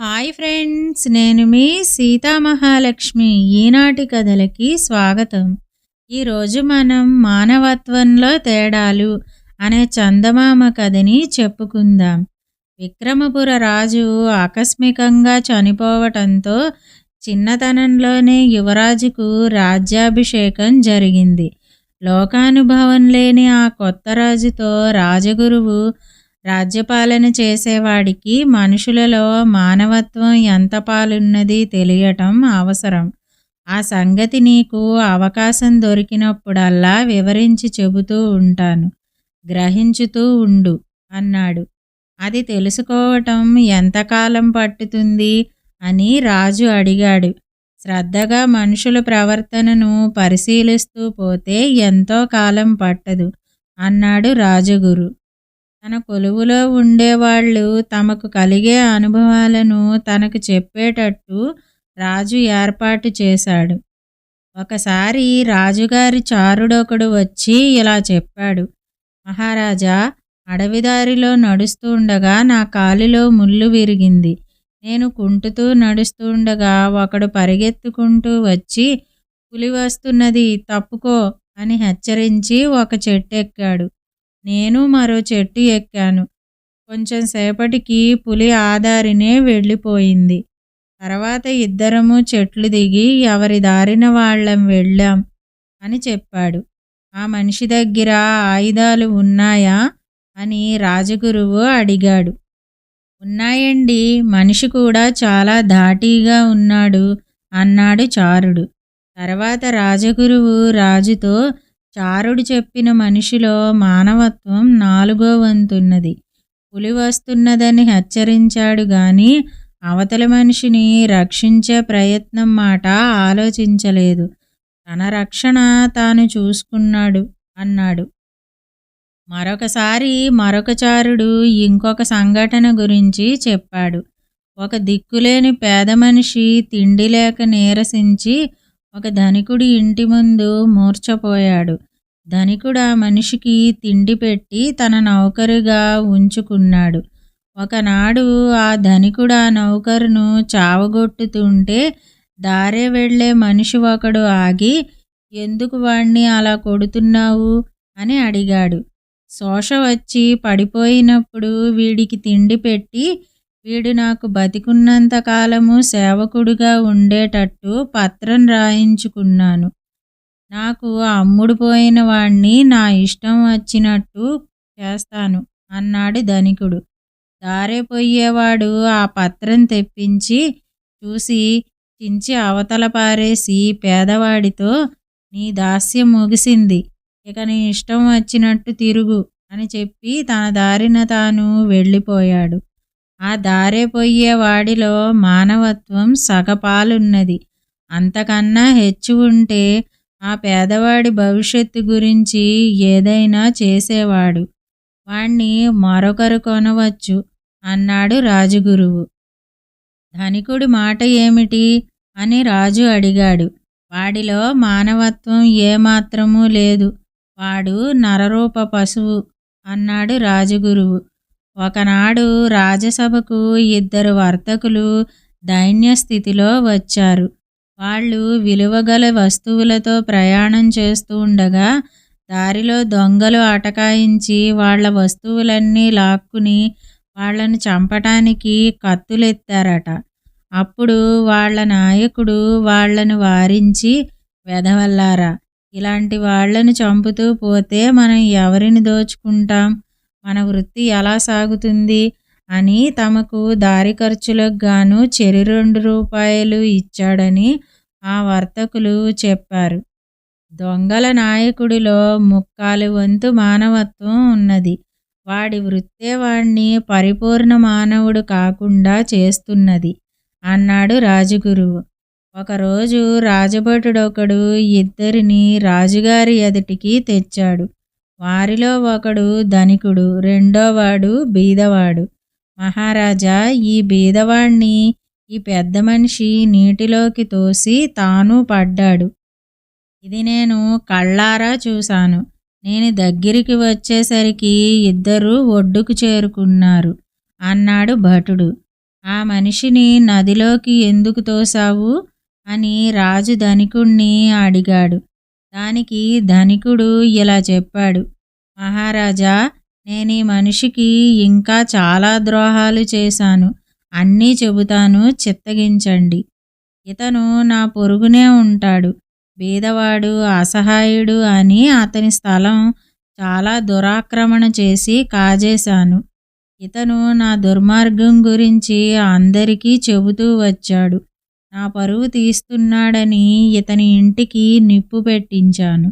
Hi friends నేను మీ సీతామహాలక్ష్మి. ఈనాటి కథలకి స్వాగతం. ఈరోజు మనం మానవత్వంలో తేడాలు అనే చందమామ కథని చెప్పుకుందాం. విక్రమపుర రాజు ఆకస్మికంగా చనిపోవటంతో చిన్నతనంలోనే యువరాజుకు రాజ్యాభిషేకం జరిగింది. లోకానుభవం లేని ఆ కొత్త రాజుతో రాజగురువు రాజ్యపాలన చేసేవాడికి మనుషులలో మానవత్వం ఎంత పాలున్నది తెలియటం అవసరం. ఆ సంగతి నీకు అవకాశం దొరికినప్పుడల్లా వివరించి చెబుతూ ఉంటాను. గ్రహించుతూ ఉండు అన్నాడు. అది తెలుసుకోవటం ఎంతకాలం పట్టుతుంది అని రాజు అడిగాడు. శ్రద్ధగా మనుషుల ప్రవర్తనను పరిశీలిస్తూ పోతే ఎంతో కాలం పట్టదు అన్నాడు రాజగురు. తన కొలువులో ఉండేవాళ్ళు తమకు కలిగే అనుభవాలను తనకు చెప్పేటట్టు రాజు ఏర్పాటు చేశాడు. ఒకసారి రాజుగారి చారుడొకడు వచ్చి ఇలా చెప్పాడు. మహారాజా అడవిదారిలో నడుస్తూ ఉండగా నా కాలిలో ముళ్ళు విరిగింది. నేను కుంటుతూ నడుస్తూ ఉండగా ఒకడు పరిగెత్తుకుంటూ వచ్చి పులి వస్తున్నది తప్పుకో అని హెచ్చరించి ఒక చెట్టు ఎక్కాడు. నేను మరో చెట్టు ఎక్కాను. కొంచెం సేపటికి పులి ఆదారినే వెళ్ళిపోయింది. తర్వాత ఇద్దరము చెట్లు దిగి ఎవరి దారిన వాళ్ళం వెళ్ళాం అని చెప్పాడు. ఆ మనిషి దగ్గర ఆయుధాలు ఉన్నాయా? అని రాజగురువు అడిగాడు. ఉన్నాయండి. మనిషి కూడా చాలా ధాటీగా ఉన్నాడు అన్నాడు చారుడు. తర్వాత రాజగురువు రాజుతో చారుడు చెప్పిన మనిషిలో మానవత్వం నాలుగో వంతున్నది. పులి వస్తున్నదని హెచ్చరించాడు గాని అవతల మనిషిని రక్షించే ప్రయత్నం మాట ఆలోచించలేదు. తన రక్షణ తాను చూసుకున్నాడు అన్నాడు. మరొకసారి మరొక చారుడు ఇంకొక సంఘటన గురించి చెప్పాడు. ఒక దిక్కులేని పేద మనిషి తిండి లేక నీరసించి ఒక ధనికుడి ఇంటి ముందు మూర్చపోయాడు ధనికుడు ఆ మనిషికి తిండి పెట్టి తన నౌకరుగా ఉంచుకున్నాడు. ఒకనాడు ఆ ధనికుడు ఆ నౌకరును చావగొట్టుతుంటే దారే వెళ్ళే మనిషి ఒకడు ఆగి ఎందుకు వాణ్ణి అలా కొడుతున్నావు? అని అడిగాడు. శోష వచ్చి పడిపోయినప్పుడు వీడికి తిండి పెట్టి వీడు నాకు బతికున్నంత కాలము సేవకుడుగా ఉండేటట్టు పత్రం రాయించుకున్నాను. నాకు అమ్ముడు పోయిన వాణ్ణి నా ఇష్టం వచ్చినట్టు చేస్తాను అన్నాడు ధనికుడు. దారే పోయేవాడు ఆ పత్రం తెప్పించి చూసి చించి అవతల పారేసి పేదవాడితో నీ దాస్యం ముగిసింది ఇక నీ ఇష్టం వచ్చినట్టు తిరుగు అని చెప్పి తన దారిన తాను వెళ్ళిపోయాడు. ఆ దారిపోయే వాడిలో మానవత్వం సగపాలున్నది. అంతకన్నా హెచ్చు ఉంటే ఆ పేదవాడి భవిష్యత్తు గురించి ఏదైనా చేసేవాడు. వాణ్ణి మరొకరు కొనవచ్చు అన్నాడు రాజుగురువు. ధనికుడి మాట ఏమిటి అని రాజు అడిగాడు. వాడిలో మానవత్వం ఏమాత్రమూ లేదు. వాడు నరరూప పశువు అన్నాడు రాజగురువు. ఒకనాడు రాజసభకు ఇద్దరు వర్తకులు దైన్యస్థితిలో వచ్చారు. వాళ్ళు విలువగల వస్తువులతో ప్రయాణం చేస్తూ ఉండగా దారిలో దొంగలు అటకాయించి వాళ్ళ వస్తువులన్నీ లాక్కుని వాళ్ళను చంపటానికి కత్తులెత్తారట. అప్పుడు వాళ్ళ నాయకుడు వాళ్ళను వారించి వెధవల్లారా ఇలాంటి వాళ్ళను చంపుతూ పోతే మనం ఎవరిని దోచుకుంటాం? మన వృత్తి ఎలా సాగుతుంది అని తమకు దారి ఖర్చులకు గాను చెరి రెండు రూపాయలు ఇచ్చాడని ఆ వర్తకులు చెప్పారు. దొంగల నాయకుడిలో ముక్కాలు వంతు మానవత్వం ఉన్నది. వాడి వృత్తే వాణ్ణి పరిపూర్ణ మానవుడు కాకుండా చేస్తున్నది అన్నాడు రాజగురువు. ఒకరోజు రాజభటుడొకడు ఇద్దరిని రాజుగారి ఎదుటికి తెచ్చాడు. వారిలో ఒకడు ధనికుడు రెండోవాడు బీదవాడు. మహారాజా ఈ బీదవాణ్ణి ఈ పెద్ద మనిషి నీటిలోకి తోసి తాను పడ్డాడు. ఇది నేను కళ్ళారా చూశాను. నేను దగ్గరికి వచ్చేసరికి ఇద్దరు ఒడ్డుకు చేరుకున్నారు. అన్నాడు భటుడు. ఆ మనిషిని నదిలోకి ఎందుకు తోసావు అని రాజు ధనికుణ్ణి అడిగాడు. దానికి ధనికుడు ఇలా చెప్పాడు. మహారాజా నేను ఈ మనిషికి ఇంకా చాలా ద్రోహాలు చేశాను. అన్నీ చెబుతాను చిత్తగించండి. ఇతను నా పొరుగునే ఉంటాడు. బీదవాడు అసహాయుడు అని అతని స్థలం చాలా దురాక్రమణ చేసి కాజేశాను. ఇతను నా దుర్మార్గం గురించి అందరికీ చెబుతూ వచ్చాడు. నా పరువు తీస్తున్నాడని ఇతని ఇంటికి నిప్పు పెట్టించాను.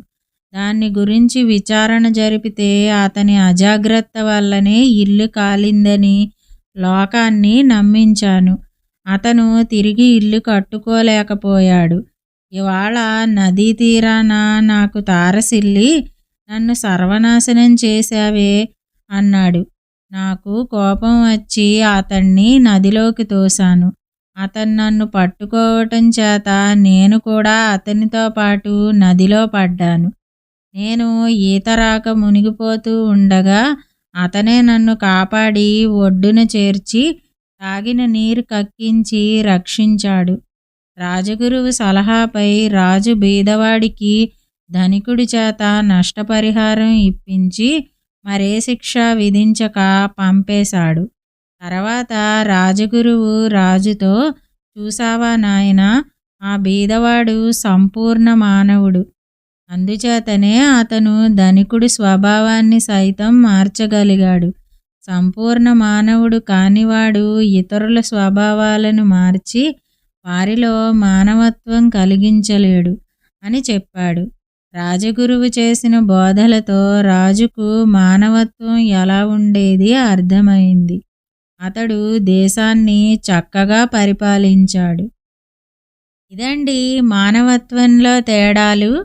దాన్ని గురించి విచారణ జరిపితే అతని అజాగ్రత్త వల్లనే ఇల్లు కాలిందని లోకాన్ని నమ్మించాను. అతను తిరిగి ఇల్లు కట్టుకోలేకపోయాడు. ఇవాళ నదీ తీరాన నాకు తారసిల్లి నన్ను సర్వనాశనం చేశావే అన్నాడు. నాకు కోపం వచ్చి అతన్ని నదిలోకి తోశాను. అతను నన్ను పట్టుకోవటం చేత నేను కూడా అతనితో పాటు నదిలో పడ్డాను. నేను ఈత రాక మునిగిపోతూ ఉండగా అతనే నన్ను కాపాడి ఒడ్డున చేర్చి తాగిన నీరు కక్కించి రక్షించాడు. రాజగురువు సలహాపై రాజు బీదవాడికి ధనికుడి చేత నష్టపరిహారం ఇప్పించి మరే శిక్ష విధించక పంపేశాడు. తర్వాత రాజగురువు రాజుతో చూసావా నాయన ఆ బీదవాడు సంపూర్ణ మానవుడు. అందుచేతనే అతను ధనికుడి స్వభావాన్ని సైతం మార్చగలిగాడు. సంపూర్ణ మానవుడు కానివాడు ఇతరుల స్వభావాలను మార్చి వారిలో మానవత్వం కలిగించలేడు అని చెప్పాడు. రాజగురువు చేసిన బోధలతో రాజుకు మానవత్వం ఎలా ఉండేది అర్థమైంది. అతడు దేశాన్ని చక్కగా పరిపాలించాడు. ఇదండి మానవత్వంలో తేడాలు.